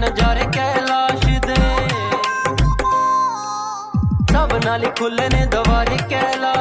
ਨਜ਼ਾਰੇ ਕਹਿ ਲਾਸ਼ ਦੇ। ਸਭ ਨਾਲ ਖੁੱਲਨੇ ਦਵਾਰੇ ਕੈਲਾਸ਼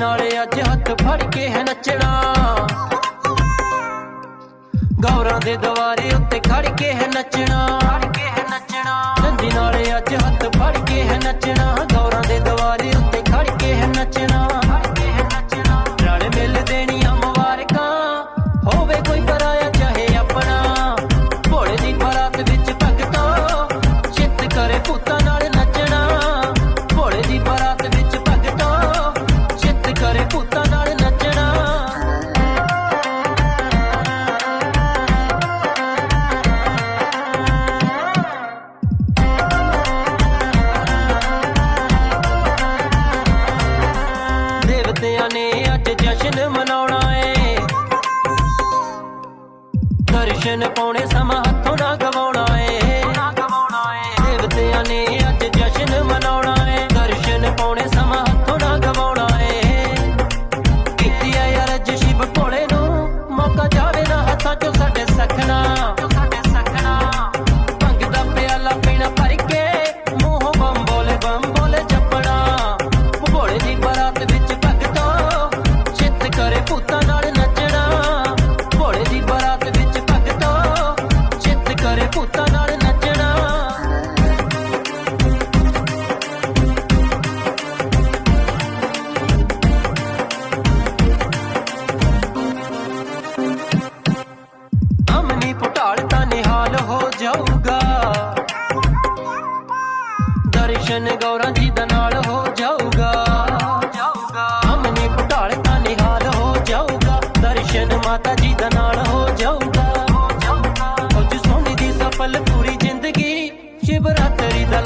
ਨਾਲੇ ਅੱਜ ਹੱਥ ਫੜ ਕੇ ਹੈ ਨੱਚਣਾ। ਗੌਰਾਂ ਦੇ ਦਵਾਰੇ ਉੱਤੇ ਖੜ ਕੇ ਹੈ ਨੱਚਣਾ। ਖੜ ਕੇ ਹੈ ਨੱਚਣਾ ਨੰਦੀ ਨਾਲੇ ਅੱਜ ਹੱਥ ਫੜ ਕੇ ਹੈ ਨੱਚਣਾ। ਜਸ਼ਨ ਪਾਉਣੇ ਸਮਾਂ ਭਜਨ ਗੌਰਾਂ ਜੀ ਦਾ ਨਾਲ ਹੋ ਜਾਊਗਾ। ਜਾਊਗਾ ਦਾ ਨਿਹਾਲ ਹੋ ਜਾਊਗਾ। ਦਰਸ਼ਨ ਮਾਤਾ ਜੀ ਦਾ ਨਾਲ ਹੋ ਜਾਊਗਾ। ਹੋ ਜਾਊਗਾ ਦੀ ਸਫਲ ਪੂਰੀ ਜ਼ਿੰਦਗੀ, ਸ਼ਿਵਰਾਤਰੀ ਦਾ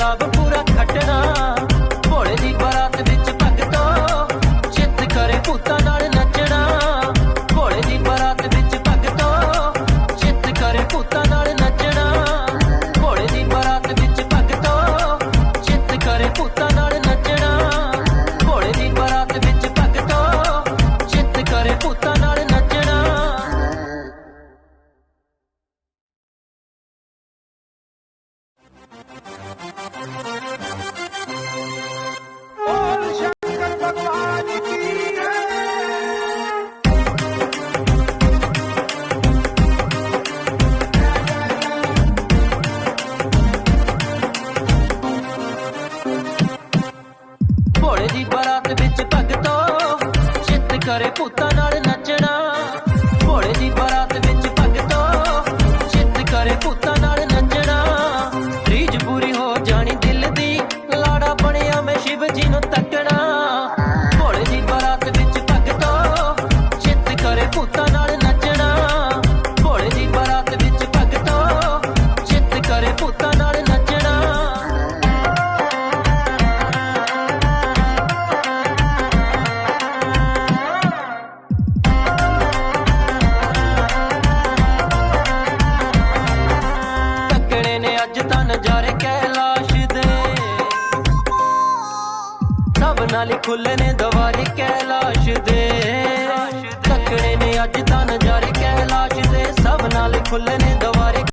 ਨਾਲ ਖੁੱਲਨੇ ਦਵਾਰੇ ਕੈਲਾਸ਼ ਦੇ।